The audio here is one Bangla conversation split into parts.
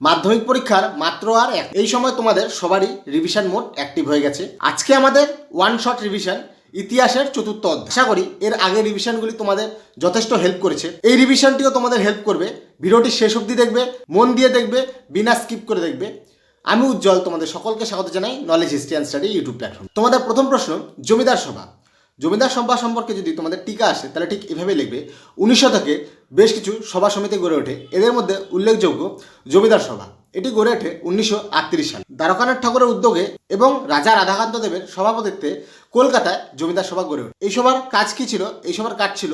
মাধ্যমিক পরীক্ষার মাত্র আর এক। এই সময় তোমাদের সবারই রিভিশন মোড অ্যাক্টিভ হয়ে গেছে। আজকে আমাদের ওয়ান শট রিভিশন ইতিহাসের চতুর্থ অধ্যায়। আশা করি এর আগের রিভিশনগুলি তোমাদের যথেষ্ট হেল্প করেছে। এই রিভিশনটিও তোমাদের হেল্প করবে। ভিডিওটি শেষ অবধি দেখবে, মন দিয়ে দেখবে, বিনা স্কিপ করে দেখবে। আমি উজ্জ্বল, তোমাদের সকলকে স্বাগত জানাই knowledge history and study YouTube platform তোমাদের প্রথম প্রশ্ন, জমিদার সভা। জমিদার সভা সম্পর্কে যদি তোমাদের টিকা আসে, তাহলে ঠিক এভাবে লিখবে, উনিশ শতকে বেশ কিছু সভা সমিতি গড়ে ওঠে। এদের মধ্যে উল্লেখযোগ্য জমিদার সভা। এটি গড়ে ওঠে উনিশশো আটত্রিশ সালে। দ্বারকানাথ ঠাকুরের উদ্যোগে এবং রাজা রাধাকান্ত দেবের সভাপতিত্বে কলকাতায় জমিদার সভা গড়ে ওঠে। এই সভার কাজ কি ছিল? এই সভার কাজ ছিল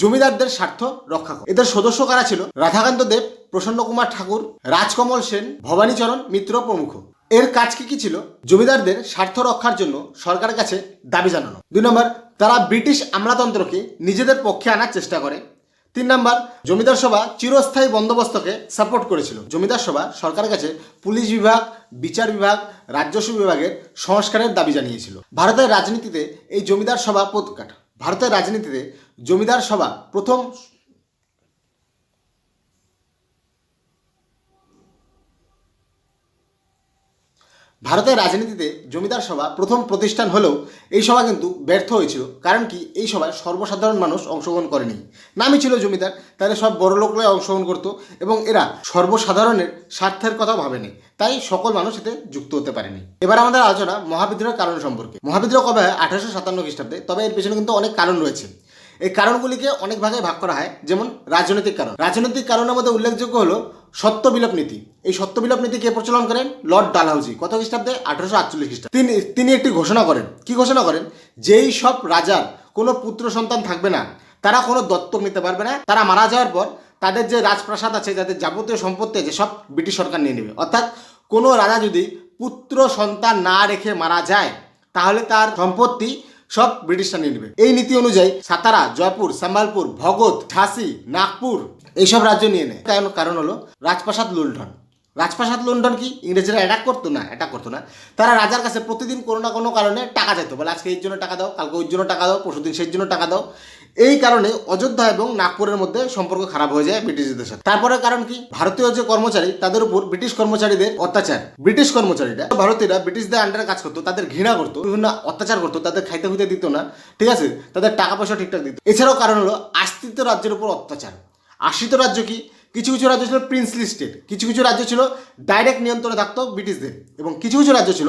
জমিদারদের স্বার্থ রক্ষা করা। এদের সদস্য কারা ছিল? রাধাকান্ত দেব প্রসন্ন কুমার ঠাকুর, রাজকমল সেন, ভবানীচরণ মিত্র প্রমুখ। এর কাজ কি কি ছিল? জমিদারদের স্বার্থ রক্ষার জন্য সরকারের কাছে দাবি জানানো। দুই নম্বর, তারা ব্রিটিশ আমলাতন্ত্রকে নিজেদের পক্ষে আনার চেষ্টা করে। তিন নম্বর, জমিদার সভা চিরস্থায়ী বন্দোবস্তকে সাপোর্ট করেছিল। জমিদার সভা সরকারের কাছে পুলিশ বিভাগ, বিচার বিভাগ রাজস্ব বিভাগের সংস্কারের দাবি জানিয়েছিল। ভারতের রাজনীতিতে এই জমিদার সভা প্রকাট ভারতের রাজনীতিতে জমিদার সভা প্রথম ভারতের রাজনীতিতে জমিদার সভা প্রথম প্রতিষ্ঠান হলেও এই সভা কিন্তু ব্যর্থ হয়েছিল, কারণ কি এই সভায় সর্বসাধারণ মানুষ অংশগ্রহণ করেনি। নামই ছিল জমিদার, তাহলে সব বড় লোকরাই অংশগ্রহণ করতো এবং এরা সর্বসাধারণের স্বার্থের কথা ভাবেনি, তাই সকল মানুষ এতে যুক্ত হতে পারেনি। এবার আমাদের আলোচনা মহাবিদ্রোহের কারণ সম্পর্কে। মহাবিদ্রোহ কবে হয়? আঠারোশো সাতান্ন খ্রিস্টাব্দে, তবে এর পেছনে কিন্তু অনেক কারণ রয়েছে। এই কারণগুলিকে অনেক ভাগে ভাগ করা হয়, যেমন রাজনৈতিক কারণ। রাজনৈতিক কারণের মধ্যে উল্লেখযোগ্য হলো সত্য বিলোপ নীতি। এই সত্য বিলোপ নীতি কে প্রচলন করেন? লর্ড ডালহাউজি কত খ্রিস্টাব্দে? আঠারোশো আটচল্লিশ খ্রিস্টাব্দে। তিনি তিনি একটি ঘোষণা করেন। কি ঘোষণা করেন? যেই সব রাজার কোনো পুত্র সন্তান থাকবে না, তারা কোনো দত্তক নিতে পারবে না, তারা মারা যাওয়ার পর তাদের যে রাজপ্রাসাদ আছে, যাদের যাবতীয় সম্পত্তি আছে, সব ব্রিটিশ সরকার নিয়ে নেবে। অর্থাৎ কোনো রাজা যদি পুত্র সন্তান না রেখে মারা যায়, তাহলে তার সম্পত্তি সব ব্রিটিশরা নিয়ে নেবে। এই নীতি অনুযায়ী সাতারা, জয়পুর, সাম্বালপুর, ভগত, ঝাঁসি, নাগপুর এইসব রাজ্য নিয়ে নেয়। কারণ কারণ হলো রাজপ্রাসাদ লুণ্ঠন। রাজপ্রাসাদ লুণ্ঠন কি? ইংরেজরা অ্যাটাক করতো না অ্যাটাক করতো না। তারা রাজার কাছে প্রতিদিন কোনো না কোনো কারণে টাকা যেত বলে আজকে এর জন্য টাকা দাও, কালকে ওই জন্য টাকা দাও, পরশুদিন সেই জন্য টাকা দাও। এই কারণে অযোধ্যা এবং নাগপুরের মধ্যে সম্পর্ক খারাপ হয়ে যায় ব্রিটিশদের সাথে। তারপরে কারণ কি? ভারতীয় যে কর্মচারী, তাদের উপর ব্রিটিশ কর্মচারীদের অত্যাচার। ব্রিটিশ কর্মচারীরা, ভারতীয়রা ব্রিটিশদের আন্ডারে কাজ করতো, তাদের ঘৃণা করতো, বিভিন্ন অত্যাচার করতো, তাদের খাইতে খুঁতে দিত না, ঠিক আছে? তাদের টাকা পয়সা ঠিকঠাক দিত। এছাড়াও কারণ হলো আশ্রিত রাজ্যের উপর অত্যাচার। আশ্রিত রাজ্য কি? কিছু কিছু রাজ্য ছিল প্রিন্সলি স্টেট কিছু কিছু রাজ্য ছিল ডাইরেক্ট নিয়ন্ত্রণে থাকতো ব্রিটিশদের এবং কিছু কিছু রাজ্য ছিল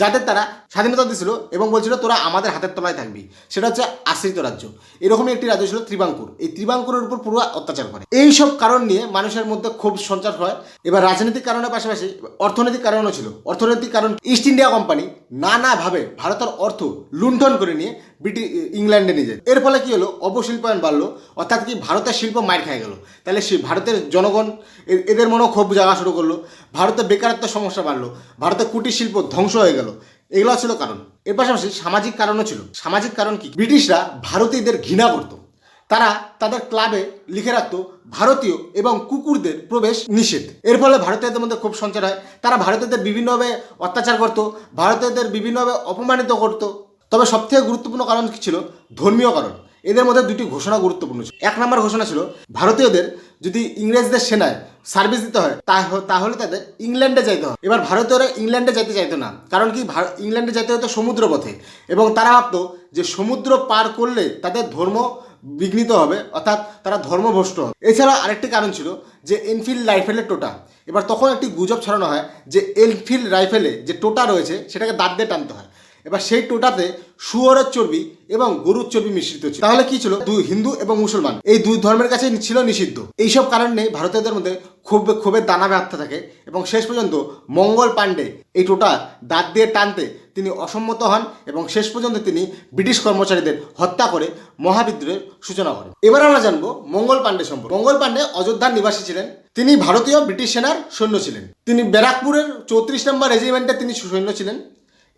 যাদের তারা স্বাধীনতা দিয়েছিল এবং বলছিল, তোরা আমাদের হাতের তলায় থাকবি। সেটা হচ্ছে আশ্রিত রাজ্য। এরকমই একটি রাজ্য ছিল ত্রিবাঙ্কুর। এই ত্রিবাঙ্কুরের উপর পুরো অত্যাচার করে এই সব কারণ নিয়ে মানুষের মধ্যে ক্ষোভ সঞ্চার হয়। এবার রাজনৈতিক কারণের পাশাপাশি অর্থনৈতিক কারণও ছিল। অর্থনৈতিক কারণ ইস্ট ইন্ডিয়া কোম্পানি নানাভাবে ভারতের অর্থ লুণ্ঠন করে নিয়ে ব্রিটিশ ইংল্যান্ডে নিয়ে যায়। এর ফলে কী হলো? অবশিল্পায়ন বাড়লো। অর্থাৎ কি ভারতের শিল্প মার খেয়ে গেল। তাহলে সে ভারতের জনগণ এদের মনেও ক্ষোভ জাগা শুরু করল। ভারতে বেকারত্বের সমস্যা বাড়লো। ভারতের কুটির শিল্প ধ্বংস হয়ে গেল। এগুলো ছিল কারণ। এর পাশাপাশি সামাজিক কারণও ছিল। সামাজিক কারণ কি? ব্রিটিশরা ভারতীয়দের ঘৃণা করতো। তারা তাদের ক্লাবে লিখে রাখত ভারতীয় এবং কুকুরদের প্রবেশ নিষেধ। এর ফলে ভারতীয়দের মধ্যে খুব সঞ্চার হয়। তারা ভারতীয়দের বিভিন্নভাবে অত্যাচার করতো, ভারতীয়দের বিভিন্নভাবে অপমানিত করতো। তবে সবথেকে গুরুত্বপূর্ণ কারণ কি ছিল? ধর্মীয় কারণ। এদের মধ্যে দুটি ঘোষণা গুরুত্বপূর্ণ ছিল। এক নম্বর ঘোষণা ছিল, ভারতীয়দের যদি ইংরেজদের সেনায় সার্ভিস দিতে হয়, তা- তাহলে তাদের ইংল্যান্ডে যাইতে হয় এবার ভারতীয়রা ইংল্যান্ডে যেতে চাইতো না, কারণ কি ইংল্যান্ডে যেতে হতো সমুদ্র পথে। এবং তারা ভাবতো যে সমুদ্র পার করলে তাদের ধর্ম বিঘ্নিত হবে, অর্থাৎ তারা ধর্মভ্রষ্ট হবে। এছাড়া আরেকটি কারণ ছিল যে এনফিল্ড রাইফেলের টোটা। এবার তখন একটি গুজব ছড়ানো হয় যে এনফিল্ড রাইফেলে যে টোটা রয়েছে, সেটাকে দাঁত দিয়ে টানতে হয়। এবার সেই টোটাতে শুয়োরের চর্বি এবং গরুর চর্বি মিশ্রিত ছিল। তাহলে কি ছিল? দুই হিন্দু এবং মুসলমান। এই দুই ধর্মের কাছে ছিল নিষিদ্ধ। এইসব কারণে ভারতীয়দের মধ্যে খুব ক্ষোভের দানা বাঁধতে থাকে। এবং শেষ পর্যন্ত মঙ্গল পাণ্ডে এই টোটা দাঁত দিয়ে টানতে তিনি অসম্মত হন এবং শেষ পর্যন্ত তিনি ব্রিটিশ কর্মচারীদের হত্যা করে মহাবিদ্রোহের সূচনা করেন। এবার আমরা জানব মঙ্গল পাণ্ডে সম্পর্কে। মঙ্গল পাণ্ডে অযোধ্যার নিবাসী ছিলেন। তিনি ভারতীয় ব্রিটিশ সেনার সৈন্য ছিলেন। তিনি ব্যারাকপুরের চৌত্রিশ নম্বর রেজিমেন্টে তিনি সৈন্য ছিলেন।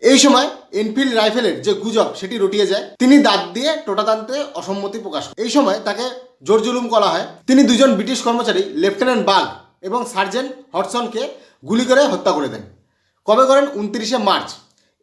এই সময় এনফিল্ড রাইফেলের যে গুজব, সেটি রটিয়ে যায়। তিনি দাঁত দিয়ে টোটা টানতে অসম্মতি প্রকাশ এই সময় তাকে জোর জুলুম করা হয়। তিনি দুজন ব্রিটিশ কর্মচারী, লেফটেন্যান্ট বাগ এবং সার্জেন্ট হটসনকে গুলি করে হত্যা করে দেন। কবে করেন? উনত্রিশে মার্চ।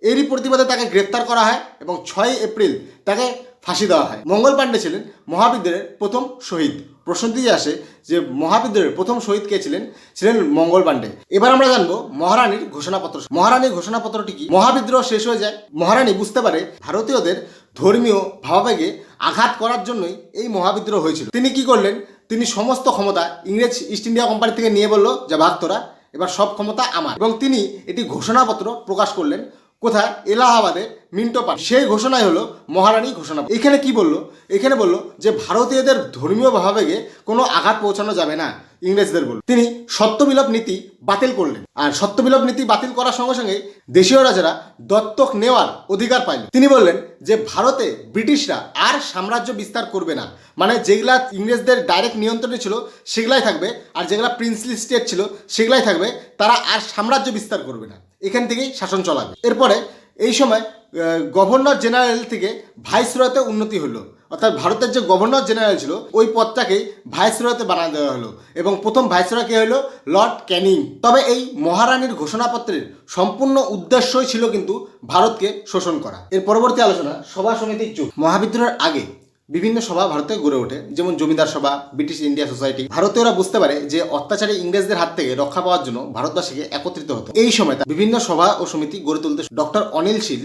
এরই প্রতিবাদে তাকে গ্রেপ্তার করা হয় এবং ছয় এপ্রিল তাকে ফাঁসি দেওয়া হয়। মঙ্গল পাণ্ডে ছিলেন মহাবিদ্যালয়ের প্রথম শহীদ। প্রশ্নটি আসে যে মহাবিদ্যালয়ের প্রথম শহীদ কে ছিলেন? ছিলেন মঙ্গল পাণ্ডে। এবার আমরা জানব মহারানীর ঘোষণাপত্র। মহারানীর ঘোষণাপত্রটি কি? মহাবিদ্রোহ শেষ হয়ে যায়। মহারানী বুঝতে পারে ভারতীয়দের ধর্মীয় ভাবাবেগে আঘাত করার জন্যই এই মহাবিদ্রোহ হয়েছিল। তিনি কি করলেন? তিনি সমস্ত ক্ষমতা ইংরেজ ইস্ট ইন্ডিয়া কোম্পানি থেকে নিয়ে বলল, যে ভাগ তোরা, এবার সব ক্ষমতা আমার। এবং তিনি এটি ঘোষণাপত্র প্রকাশ করলেন কোথায়? এলাহাবাদে মিন্টো পার্ক। সেই ঘোষণাই হলো মহারানী ঘোষণা। এখানে কি বলল? এখানে বলল যে ভারতীয়দের ধর্মীয় ভাবাবেগে কোনো আঘাত পৌঁছানো যাবে না, ইংরেজদের বলল। তিনি সত্যবিলোপ নীতি বাতিল করলেন। আর সত্যবিলোপ নীতি বাতিল করার সঙ্গে সঙ্গে দেশীয় রাজারা দত্তক নেওয়ার অধিকার পাইল তিনি বললেন যে ভারতে ব্রিটিশরা আর সাম্রাজ্য বিস্তার করবে না। মানে যেগুলা ইংরেজদের ডাইরেক্ট নিয়ন্ত্রণে ছিল, সেগুলাই থাকবে। আর যেগুলা প্রিন্সলি স্টেট ছিল, সেগুলাই থাকবে। তারা আর সাম্রাজ্য বিস্তার করবে না। এখান থেকেই শাসন চলাবে। এরপরে এই সময় গভর্নর জেনারেল থেকে ভাইসরয়তে উন্নতি হলো। অর্থাৎ ভারতের যে গভর্নর জেনারেল ছিল, ওই পদটাকেই ভাইসরয়তে বানা দেওয়া হলো। এবং প্রথম ভাইসরয় কে হলো? Lord Canning. তবে এই মহারানীর ঘোষণাপত্রের সম্পূর্ণ উদ্দেশ্যই ছিল কিন্তু ভারতকে শোষণ করা। এর পরবর্তী আলোচনা সভা সমিতির যুগ। মহাবিদ্রোহের আগে বিভিন্ন সভা ভারতে গড়ে ওঠে, যেমন জমিদার সভা ব্রিটিশ ইন্ডিয়া সোসাইটি ভারতীয়রা বুঝতে পারে যে অত্যাচারী ইংরেজদের হাত থেকে রক্ষা পাওয়ার জন্য ভারতবাসীকে একত্রিত হতো এই সময় বিভিন্ন সভা ও সমিতি গড়ে তুলতে ডক্টর অনিল শীল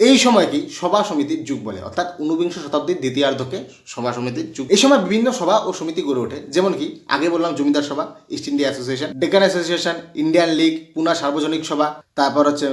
এই সময়কেই সভা সমিতির যুগ বলে, অর্থাৎ ঊনবিংশ শতাব্দীর দ্বিতীয়ার্ধকে সভা সমিতির যুগ। এই সময় বিভিন্ন সভা ও সমিতি গড়ে ওঠে, যেমন কি আগে বললাম Zamindar Sabha East India association Deccan association Indian league Poona Sarvajanik Sabha, তারপর হচ্ছে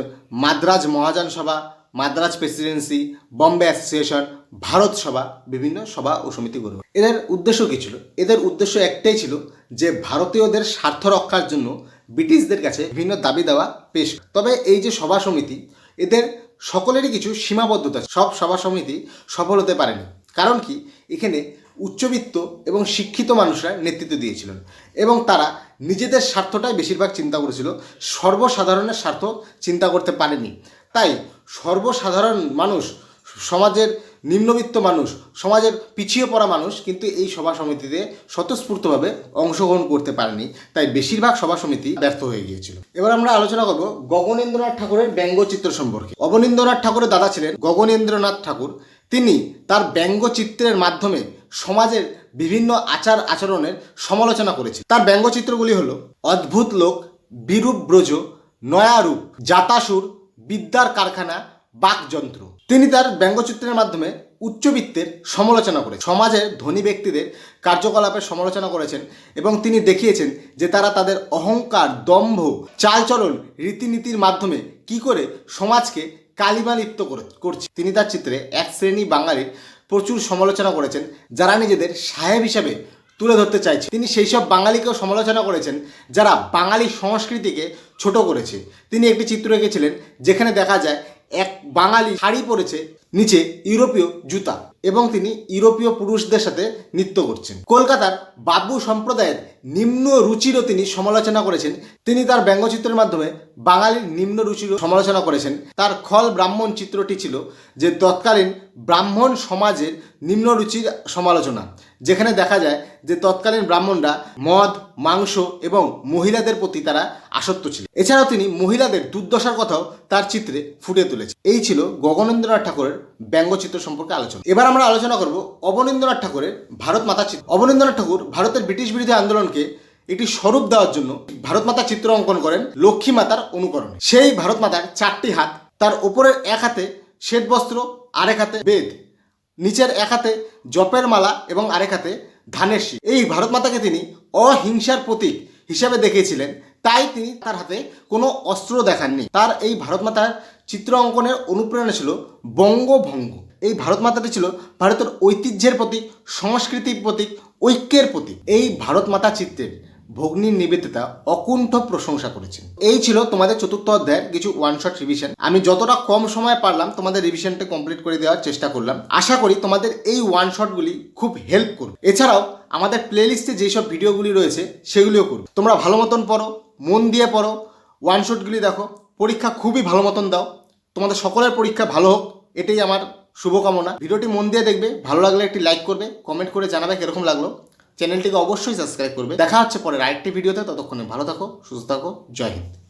মাদ্রাজ মহাজন সভা মাদ্রাজ প্রেসিডেন্সি, বম্বে অ্যাসোসিয়েশন, ভারত সভা, বিভিন্ন সভা ও সমিতি গড়ে এদের উদ্দেশ্য কী ছিল? এদের উদ্দেশ্য একটাই ছিল যে ভারতীয়দের স্বার্থ রক্ষার জন্য ব্রিটিশদের কাছে বিভিন্ন দাবি দেওয়া পেশ। তবে এই যে সভা সমিতি, এদের সকলেরই কিছু সীমাবদ্ধতা সব সভা সমিতি সফল হতে পারেনি। কারণ কি? এখানে উচ্চবিত্ত এবং শিক্ষিত মানুষরা নেতৃত্ব দিয়েছিলেন এবং তারা নিজেদের স্বার্থটাই বেশিরভাগ চিন্তা করেছিল। সর্বসাধারণের স্বার্থ চিন্তা করতে পারেনি। তাই সর্বসাধারণ মানুষ, সমাজের নিম্নবিত্ত মানুষ, সমাজের পিছিয়ে পড়া মানুষ কিন্তু এই সভা সমিতিতে স্বতঃস্ফূর্তভাবে অংশগ্রহণ করতে পারেনি। তাই বেশিরভাগ সভা সমিতি ব্যর্থ হয়ে গিয়েছিল। এবার আমরা আলোচনা করব গগনেন্দ্রনাথ ঠাকুরের ব্যঙ্গচিত্র সম্পর্কে। অবনীন্দ্রনাথ ঠাকুরের দাদা ছিলেন গগনেন্দ্রনাথ ঠাকুর। তিনি তার ব্যঙ্গচিত্রের মাধ্যমে সমাজের বিভিন্ন আচার আচরণের সমালোচনা করেছে তার ব্যঙ্গচিত্রগুলি হলো, অদ্ভুত লোক, বিরূপ ব্রজ নয়ারূপ জাতাসুর বিদ্যার কারখানা, বাকযন্ত্র। তিনি তার ব্যঙ্গচিত্রের মাধ্যমে উচ্চবিত্তের সমালোচনা করে সমাজের ধনী ব্যক্তিদের কার্যকলাপের সমালোচনা করেছেন এবং তিনি দেখিয়েছেন যে তারা তাদের অহংকার, দম্ভ, চালচলন রীতিনীতির মাধ্যমে কি করে সমাজকে কালিমালিপ্ত করে, করছে। তিনি তার চিত্রে এক শ্রেণি বাঙালির প্রচুর সমালোচনা করেছেন, যারা নিজেদের সাহেব হিসাবে তুলে ধরতে চাইছে। তিনি সেই সব বাঙালিকেও সমালোচনা করেছেন, যারা বাঙালি সংস্কৃতিকে ছোট করেছে। তিনি একটি চিত্র এঁকেছিলেন যেখানে দেখা যায় এক বাঙালি শাড়ি পরেছে নিচে ইউরোপীয় জুতা এবং তিনি ইউরোপীয় পুরুষদের সাথে নৃত্য করছেন। কলকাতার বাবু সম্প্রদায়ের নিম্ন রুচিরও তিনি সমালোচনা করেছেন। তিনি তার ব্যঙ্গচিত্রের মাধ্যমে বাঙালির নিম্ন রুচিরও সমালোচনা করেছেন। তার খল ব্রাহ্মণ চিত্রটি ছিল যে তৎকালীন ব্রাহ্মণ সমাজের নিম্ন রুচির সমালোচনা। যেখানে দেখা যায় যে তৎকালীন ব্রাহ্মণরা মদ, মাংস এবং মহিলাদের প্রতি তারা আসক্ত ছিল। এছাড়াও তিনি মহিলাদের দুর্দশার কথাও তার চিত্রে ফুটে তুলেছে। এই ছিল গগনেন্দ্রনাথ ঠাকুরের ব্যঙ্গচিত্র সম্পর্কে আলোচনা। এবার আমরা আলোচনা করব অবনীন্দ্রনাথ ঠাকুরের ভারত মাতা চিত্র। অবনীন্দ্রনাথ ঠাকুর ভারতের ব্রিটিশ বিরোধী আন্দোলনকে একটি স্বরূপ দেওয়ার জন্য ভারত মাতার চিত্র অঙ্কন করেন লক্ষ্মী মাতার অনুকরণে। সেই ভারত মাতার চারটি হাত তার উপরের এক হাতে শ্বেত বস্ত্র আরেক হাতে বেদ। নিচের এক হাতে জপের মালা এবং আরেক হাতে ধানের শীষ এই ভারত মাতাকে তিনি অহিংসার প্রতীক হিসাবে দেখিয়েছিলেন। তাই তিনি তার হাতে কোনো অস্ত্র দেখাননি। তার এই ভারত মাতার চিত্র অঙ্কনের অনুপ্রেরণা ছিল বঙ্গভঙ্গ। এই ভারত মাতাটি ছিল ভারতের ঐতিহ্যের প্রতীক, সংস্কৃতির প্রতীক, ঐক্যের প্রতীক। এই ভারত মাতা চিত্রের ভগ্নীর নিবেদিতা অকুণ্ঠ প্রশংসা করেছেন। এই ছিল তোমাদের চতুর্থ অধ্যায়ের কিছু ওয়ান শট রিভিশন আমি যতটা কম সময় পারলাম তোমাদের রিভিশনটা কমপ্লিট করে দেওয়ার চেষ্টা করলাম। আশা করি তোমাদের এই ওয়ান শটগুলি খুব হেল্প করবে। এছাড়াও আমাদের প্লেলিস্টে যেসব ভিডিওগুলি রয়েছে, সেগুলিও করবে। তোমরা ভালো মতন পড়ো, মন দিয়ে পড়ো ওয়ান শটগুলি দেখো, পরীক্ষা খুবই ভালো মতন দাও। তোমাদের সকলের পরীক্ষা ভালো হোক, এটাই আমার শুভকামনা। ভিডিওটি মন দিয়ে দেখবে, ভালো লাগলে একটি লাইক করবে কমেন্ট করে জানাবে কীরকম লাগল। চ্যানেলটিকে অবশ্যই সাবস্ক্রাইব করবে। দেখা হচ্ছে পরে আরেকটি ভিডিওতে, ততক্ষণে ভালো থাকো, সুস্থ থাকো, জয় হিন্দ।